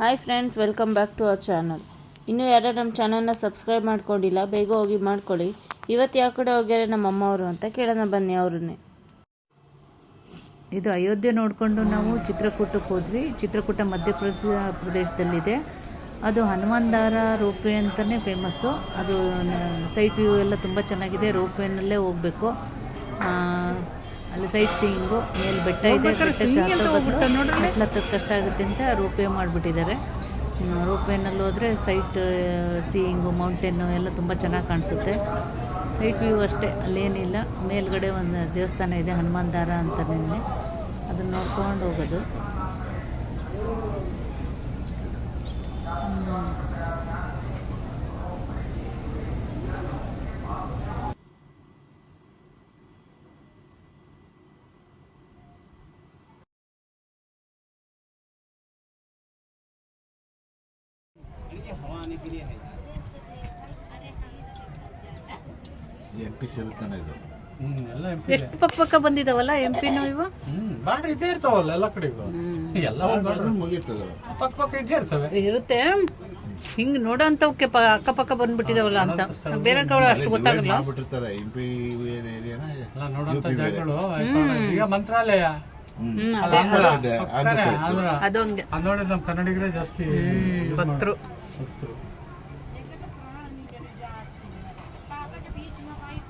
Hi friends welcome back to our channel ಇನ್ನೂ ಯಾರು ನಮ್ಮ ಚಾನಲ್ನ ಸಬ್ಸ್ಕ್ರೈಬ್ ಮಾಡ್ಕೊಂಡಿಲ್ಲ, ಬೇಗ ಹೋಗಿ ಮಾಡ್ಕೊಳ್ಳಿ. ಇವತ್ತು ಯಾವ ಕಡೆ ಹೋಗ್ಯಾರೆ ನಮ್ಮ ಅಮ್ಮವರು ಅಂತ ಕೇಳೋಣ ಬನ್ನಿ ಅವ್ರನ್ನೇ. ಇದು ಅಯೋಧ್ಯೆ ನೋಡಿಕೊಂಡು ನಾವು ಚಿತ್ರಕೂಟಕ್ಕೆ ಹೋದ್ವಿ. ಚಿತ್ರಕೂಟ ಮಧ್ಯಪ್ರದೇಶ ಪ್ರದೇಶದಲ್ಲಿದೆ. ಅದು ಹನುಮಾನ್ದಾರ ರೋಪ್ ವೇ ಅಂತಲೇ ಫೇಮಸ್ಸು ಅದು ಸೈಟ್ ವ್ಯೂ ಎಲ್ಲ ತುಂಬ ಚೆನ್ನಾಗಿದೆ. ರೋಪ್ ವೇನಲ್ಲೇ ಹೋಗಬೇಕು ಅಲ್ಲಿ ಸೈಟ್ ಸೀಯಿಂಗು ಮೇಲೆ ಬೆಟ್ಟ ಇದೆ ಹತ್ತೋದು ಕಷ್ಟ ಆಗುತ್ತೆ ಅಂತ ರೋಪ್ ವೇ ಮಾಡಿಬಿಟ್ಟಿದ್ದಾರೆ. ರೋಪ್ ವೇನಲ್ಲಿ ಹೋದರೆ ಸೈಟ್ ಸೀಯಿಂಗು ಮೌಂಟೇನು ಎಲ್ಲ ತುಂಬ ಚೆನ್ನಾಗಿ ಕಾಣಿಸುತ್ತೆ. ಸೈಟ್ ವ್ಯೂ ಅಷ್ಟೇ ಅಲ್ಲೇನಿಲ್ಲ. ಮೇಲ್ಗಡೆ ಒಂದು ದೇವಸ್ಥಾನ ಇದೆ ಹನುಮಾನ್ ದಾರ ಅಂತ ನಿನ್ನೆ. ಅದನ್ನು ನೋಡ್ಕೊಂಡು ಹೋಗೋದು. ಎಂ ಪಿ ಸೇರುತ್ತಾನೆ ಇದು? ಎಲ್ಲ ಎಂ ಎಷ್ಟು ಪಕ್ಕ ಪಕ್ಕ ಬಂದಿದಾವಲ್ಲ ಎಂ ಪಿನೂ ಇವು? ಹ್ಮ್ ಬಾರ್ಡ್ರ್ ಇದ್ದೇ ಇರ್ತಾವಲ್ಲ ಎಲ್ಲ ಕಡೆಗೂ ಎಲ್ಲ ಒಂದ್ ಬಾರ್ಡ್ರ್ ಪಕ್ಕ ಪಕ್ಕ ಇದ್ದೇ ಇರ್ತವೆ. ಇರುತ್ತೆ. ಹಿಂಗ್ ನೋಡೋಂಥವಕ್ಕೆ ಪ ಅಕ್ಕಪಕ್ಕ ಬಂದ್ಬಿಟ್ಟಿದಾವಲ್ಲ ಅಂತ. ಬೇರೆ ಕಡೆ ಅಷ್ಟು ಗೊತ್ತಾಗಲ್ಲ. ಮಾಡ್ಬಿಟ್ಟಿರ್ತಾರೆ. ಎಂ ಪಿ ಏರಿಯಾನ ಎಲ್ಲ ನೋಡುವಂತ ಜಾಗಗಳು. ಈಗ ಮಂತ್ರಾಲಯ. ಹ್ಮ್. ಅಲ್ಲ ಆಂಧ್ರ. ಇದೆ, ಪಕ್ಕನೆ ಆಂಧ್ರ ಅದು ಹಂಗೆ ಅದ್ ನೋಡಿ ನಮ್ ಕನ್ನಡಿಗರೇ ಜಾಸ್ತಿ ಭಕ್ತರು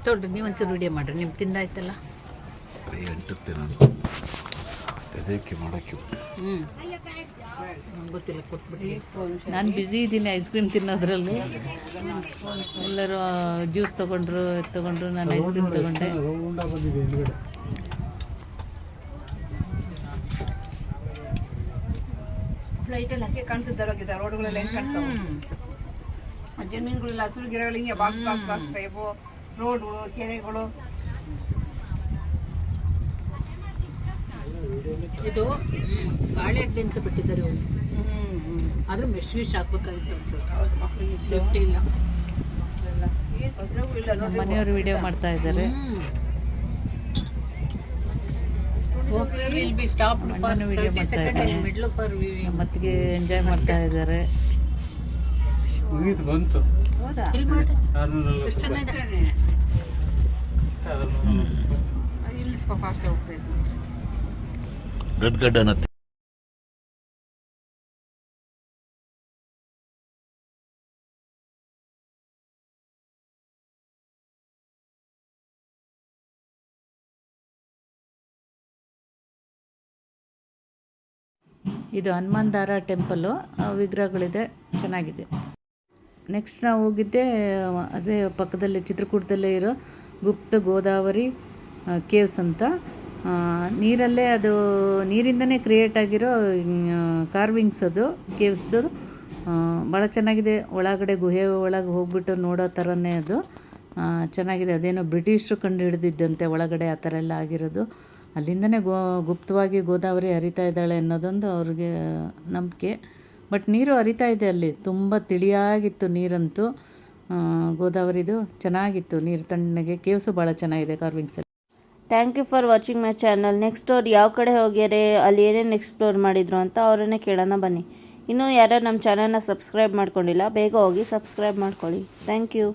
ತೊಡ್ರಿ ನೀವು ಒಂಚೂರು ವಿಡಿಯೋ ಮಾಡ್ರಿ ನಿಮ್ಗೆ ತಿಂದಾಯ್ತಲ್ಲ? ಅಂಟುತ್ತೆ ನಾನು ಅದಕ್ಕೆ ಮಾಡೋಕ್ಕೆ ಹ್ಞೂ ನಂಗೆ ಗೊತ್ತಿಲ್ಲ ಕೊಟ್ಬಿಡಿ ನಾನು ಬ್ಯುಸಿ ಇದ್ದೀನಿ ಐಸ್ ಕ್ರೀಮ್ ತಿನ್ನೋದ್ರಲ್ಲಿ. ಎಲ್ಲರೂ ಜ್ಯೂಸ್ ತೊಗೊಂಡ್ರು ತಗೊಂಡ್ರು ತೊಗೊಂಡ್ರು ನಾನು ಐಸ್ ಕ್ರೀಮ್ ತೊಗೊಂಡೆ. ಫ್ಲೈಟಲ್ಲಿ ಹಾಕಿ ಕಾಣ್ತಿದ್ದಾರೋಗಿದೆ ರೋಡ್ಗಳೆಲ್ಲ ಹೆಂಗೆ ಕಾಣಿಸ್ತಾವ ಜಮೀನುಗಳೆಲ್ಲ ಹಸಿರು ಗಿಡಗಳು ಹಿಂಗೆ ಬಾಕ್ಸ್ ಬಾಕ್ಸ್ ಬಾಕ್ಸ್ ಟೈಪು ರೋಡ್ಗಳು ಕೆರೆಗಳು. ಇದು ಗಾಳಿ ಅಡ್ಡಿ ಅಂತ ಬಿಟ್ಟಿದ್ದಾರೆ ಇವ್ರು. ಆದ್ರೂ ಮೆಶ್ ಗಿಶ್ ಹಾಕ್ಬೇಕಾಗಿತ್ತು ಸೇಫ್ಟಿ ಇಲ್ಲ. ಮನೆಯವರು ವಿಡಿಯೋ ಮಾಡ್ತಾ ಇದ್ದಾರೆ. Will be stop for video 30 second in middle for ಮತ್ತಿಗೆ enjoy ಮಾಡ್ತಾ ಇದ್ದಾರೆ. ಬಂತು. ಹೌದಾ? ಇಲ್ಲಿ ಮಾಡಿ ಎಷ್ಟು ಅದು ಇಲ್ಲಿ ಸ್ವಲ್ಪ ಫಾಸ್ಟ್ ಹೋಗ್ಬೇಕು. ಗಡ್ ಗಡ್ ಅನ್ನತ್ತೆ. ಇದು ಹನುಮಾನ್ ದಾರ ಟೆಂಪಲ್ಲು ವಿಗ್ರಹಗಳಿದೆ. ಚೆನ್ನಾಗಿದೆ. ನೆಕ್ಸ್ಟ್ ನಾವು ಹೋಗಿದ್ದೆ, ಅದೇ ಪಕ್ಕದಲ್ಲೇ ಚಿತ್ರಕೂಟದಲ್ಲೇ ಇರೋ ಗುಪ್ತ ಗೋದಾವರಿ ಕೇವ್ಸ್ ಅಂತ. ನೀರಲ್ಲೇ ಅದು, ನೀರಿಂದನೇ ಕ್ರಿಯೇಟ್ ಆಗಿರೋ ಕಾರ್ವಿಂಗ್ಸ್ ಅದು ಕೇವ್ಸ್ದು ಭಾಳ ಚೆನ್ನಾಗಿದೆ. ಒಳಗಡೆ ಗುಹೆ ಒಳಗೆ ಹೋಗ್ಬಿಟ್ಟು ನೋಡೋ ಥರನೇ ಅದು. ಚೆನ್ನಾಗಿದೆ. ಅದೇನೋ ಬ್ರಿಟಿಷರು ಕಂಡು ಹಿಡಿದಿದ್ದಂತೆ ಒಳಗಡೆ ಆ ಥರ ಎಲ್ಲ ಆಗಿರೋದು. ಅಲ್ಲಿಂದನೇ ಗೋ, ಗುಪ್ತವಾಗಿ ಗೋದಾವರಿ ಹರಿತಾ ಇದ್ದಾಳೆ ಅನ್ನೋದೊಂದು ಅವ್ರಿಗೆ ನಂಬಿಕೆ. ಬಟ್ ನೀರು ಹರಿತಾ ಇದೆ ಅಲ್ಲಿ. ತುಂಬ ತಿಳಿಯಾಗಿತ್ತು ನೀರಂತೂ. ಗೋದಾವರಿದು ಚೆನ್ನಾಗಿತ್ತು ನೀರು ತಣ್ಣಗೆ. ಕೇವ್ಸು ಭಾಳ ಚೆನ್ನಾಗಿದೆ ಕಾರ್ವಿಂಗ್ಸಲ್ಲಿ thank you for watching my channel next ಅವ್ರು ಯಾವ ಕಡೆ ಹೋಗ್ಯಾರೆ ಅಲ್ಲಿ ಏನೇನು ಎಕ್ಸ್ಪ್ಲೋರ್ ಮಾಡಿದ್ರು ಅಂತ ಅವರನ್ನೇ ಕೇಳೋಣ ಬನ್ನಿ. ಇನ್ನೂ ಯಾರು ನಮ್ಮ ಚಾನಲ್ನ ಸಬ್ಸ್ಕ್ರೈಬ್ ಮಾಡ್ಕೊಂಡಿಲ್ಲ, ಬೇಗ ಹೋಗಿ ಸಬ್ಸ್ಕ್ರೈಬ್ ಮಾಡ್ಕೊಳ್ಳಿ. Thank you